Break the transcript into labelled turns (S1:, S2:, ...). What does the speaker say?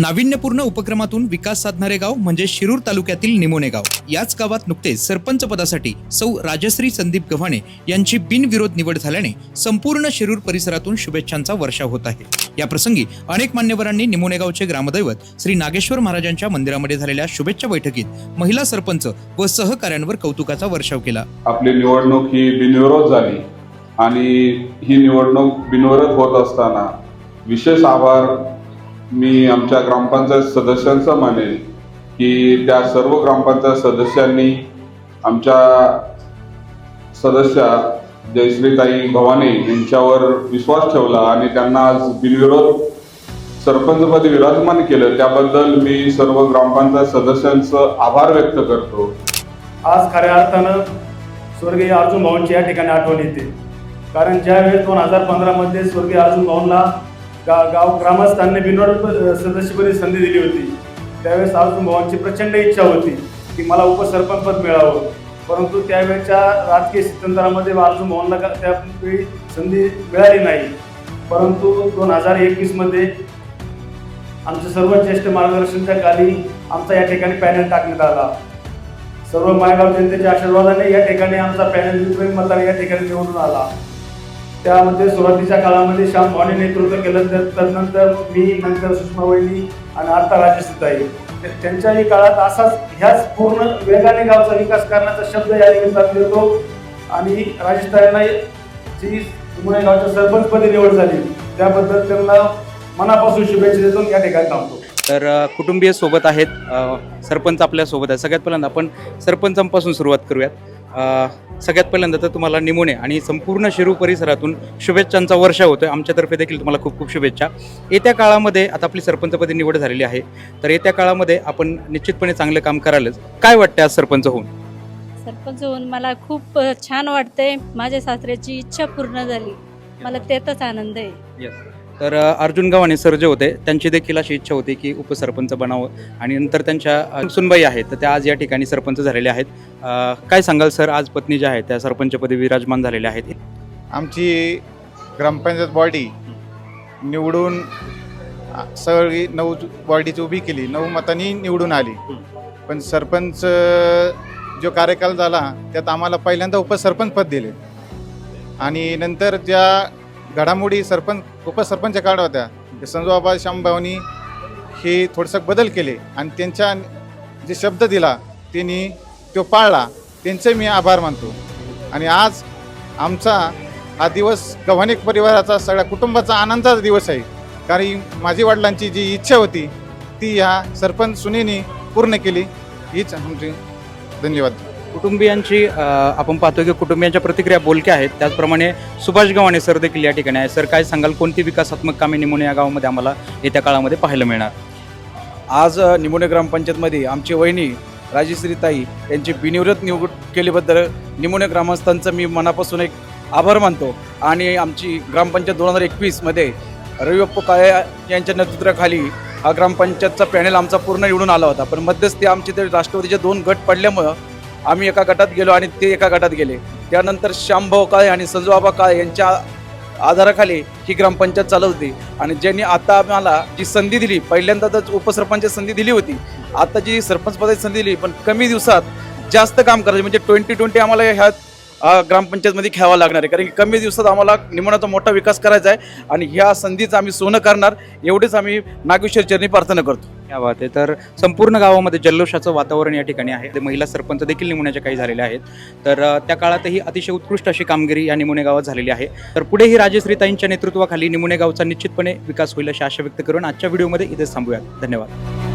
S1: नाविन्यपूर्ण उपक्रमातून विकास साधणारे गाव म्हणजे शिरूर तालुक्यातील निमोने गाव. याच गावात नुकतेच सरपंच पदासाठी सौ राजश्री संदीप गव्हाणे यांची बिनविरोध निवड झाल्याने संपूर्ण शिरूर परिसरातून शुभेच्छांचा वर्षाव होत आहे. या प्रसंगी अनेक मान्यवरांनी निमोनेगावचे ग्रामदैवत श्री नागेश्वर महाराजांच्या मंदिरामध्ये झालेल्या शुभेच्छा बैठकीत महिला सरपंच व सहकाऱ्यांवर कौतुकाचा वर्षाव केला.
S2: आपली निवडणूक ही बिनविरोध झाली आणि ही निवडणूक बिनविरोध होत असताना विशेष आभार मी आमच्या ग्रामपंचायत सदस्यांचं मानेल की त्या सर्व ग्रामपंचायत सदस्यांनी आमच्या सदस्या जयश्रीताई भवानी यांच्यावर विश्वास ठेवला आणि त्यांना आज बिनविरोध सरपंचपदी विराजमान केलं. त्याबद्दल मी सर्व ग्रामपंचायत सदस्यांचं आभार व्यक्त करतो.
S3: आज खऱ्या अर्थानं स्वर्गीय अर्जुन भाऊंची या ठिकाणी आठवण येते. कारण ज्यावेळेस दोन हजार पंधरामध्ये स्वर्गीय अर्जुन भाऊंना गा गाव ग्रामस्थांनी बिनोड सदस्यपदी संधी दिली होती. त्यावेळेस अर्जुन भावांची प्रचंड इच्छा होती की मला उपसरपंच पद मिळावं. परंतु त्यावेळेच्या राजकीय स्थित्यंतरामध्ये अर्जुन भाऊंना का- त्यावेळी संधी मिळाली नाही. परंतु दोन हजार एकवीसमध्ये आमच्या सर्व ज्येष्ठ मार्गदर्शनच्या खाली आमचा या ठिकाणी पॅनल टाकण्यात आला. सर्व मायगाव जनतेच्या आशीर्वादाने या ठिकाणी आमचा पॅनल विक्रमी मताने या ठिकाणी निवडून आला. त्यामध्ये सुरुवातीच्या काळामध्ये श्याम भावने नेतृत्व केलं तर त्यानंतर मी नंतर सुषमा वहिनी आणि आता राजेश त्या- त्यांच्याही काळात असाच ह्याच पूर्ण वेगाने गावचा विकास करण्याचा शब्द या निमित्तानं देतो आणि राजश्रीताईंना जी मुळे गावच्या सरपंचपदी निवड झाली त्याबद्दल त्यांना मनापासून शुभेच्छा देतो या ठिकाणी थांबतो.
S1: तर कुटुंबीय सोबत आहेत सरपंच आपल्यासोबत आहे सगळ्यात पहिल्यांदा आपण सरपंचांपासून सुरुवात करूयात. सगळ्यात पहिल्यांदा तर तुम्हाला निमोने आणि संपूर्ण शिरू परिसरातून शुभेच्छांचा वर्षा होतोय. आमच्यातर्फे देखील तुम्हाला खूप खूप शुभेच्छा. येत्या काळामध्ये आता आपली सरपंचपदी निवड झालेली आहे. तर येत्या काळामध्ये आपण निश्चितपणे चांगलं काम करालच. काय वाटतं आज सरपंच होऊन?
S4: सरपंच होऊन मला खूप छान वाटतंय. माझ्या सासऱ्याची इच्छा पूर्ण झाली. मला त्यातच आनंद आहे.
S1: तर अर्जुन गव्हाणे सर जे होते त्यांची देखील अशी इच्छा होती की उपसरपंच बनावं. आणि नंतर त्यांच्या सुनबाई आहेत तर त्या आज या ठिकाणी सरपंच झालेल्या आहेत. काय सांगाल सर आज पत्नी ज्या आहेत त्या सरपंचपदी विराजमान झालेल्या आहेत.
S5: आमची ग्रामपंचायत बॉडी निवडून सगळी नऊ बॉडीची उभी केली. नऊ मतांनी निवडून आली. पण सरपंच जो कार्यकाल झाला त्यात आम्हाला पहिल्यांदा उपसरपंच पद दिले. आणि नंतर ज्या घडामोडी सरपंच उपसरपंच काढ होत्या. संजूबाबा श्यामभावनी हे थोडंसं बदल केले आणि त्यांच्या जे शब्द दिला त्यांनी तो पाळला. त्यांचे मी आभार मानतो. आणि आज आमचा हा दिवस गव्हाणिक परिवाराचा सगळ्या कुटुंबाचा आनंदाचा दिवस आहे. कारण माझी वडिलांची जी इच्छा होती ती ह्या सरपंच सुनेनी पूर्ण केली. हीच आमची धन्यवाद.
S1: कुटुंबियांची आपण पाहतो की कुटुंबियांच्या प्रतिक्रिया बोलक्या आहेत. त्याचप्रमाणे सुभाष गव्हाणे सर देखील या ठिकाणी आहे सर काय सांगाल? कोणती विकासात्मक कामे निमोने या गावामध्ये आम्हाला येत्या काळामध्ये पाहायला मिळणार?
S6: आज निमोने ग्रामपंचायतमध्ये आमची वहिनी राजश्रीताई यांची बिनविरोध निवड केल्याबद्दल निमोने ग्रामस्थांचं मी मनापासून एक आभार मानतो. आणि आमची ग्रामपंचायत दोन हजार एकवीसमध्ये रविप्पा काळे यांच्या नेतृत्वाखाली हा ग्रामपंचायतचा पॅनेल आमचा पूर्ण निवडून आला होता. पण मध्यस्थी आमचे ते राष्ट्रवादीचे दोन गट पडल्यामुळं आम्ही एका गटात गेलो आणि ते एका गटात गेले. त्यानंतर श्यामभाऊ काळे आणि संजूबाबा काळे यांच्या आधाराखाली ही ग्रामपंचायत चालत होती. आणि ज्यांनी आता आम्हाला जी संधी दिली पहिल्यांदा तर उपसरपंच संधी दिली होती. आता जी सरपंच पदाची संधी दिली पण कमी दिवसात जास्त काम करायचे म्हणजे ट्वेंटी ट्वेंटी आम्हाला ह्या ग्रामपंचायतमध्ये खेळावं लागणार आहे. कारण की कमी दिवसात आम्हाला निमणाचा मोठा विकास करायचा आहे आणि ह्या संधीचं आम्ही सोनं करणार एवढेच आम्ही नागेश्वर चरणी प्रार्थना करतो.
S1: क्या बात आहे. तर संपूर्ण गावामध्ये जल्लोषाचं वातावरण या ठिकाणी आहे. ते महिला सरपंच देखील निमण्याच्या काही झालेल्या आहेत. तर अ, त्या काळातही अतिशय उत्कृष्ट अशी कामगिरी या निमुणे गावात झालेली आहे. तर पुढेही राजेश्रीताईंच्या नेतृत्वाखाली निमुणे गावचा निश्चितपणे विकास होईल अशी आशा व्यक्त करून आजच्या व्हिडिओमध्ये इथेच थांबूयात. धन्यवाद.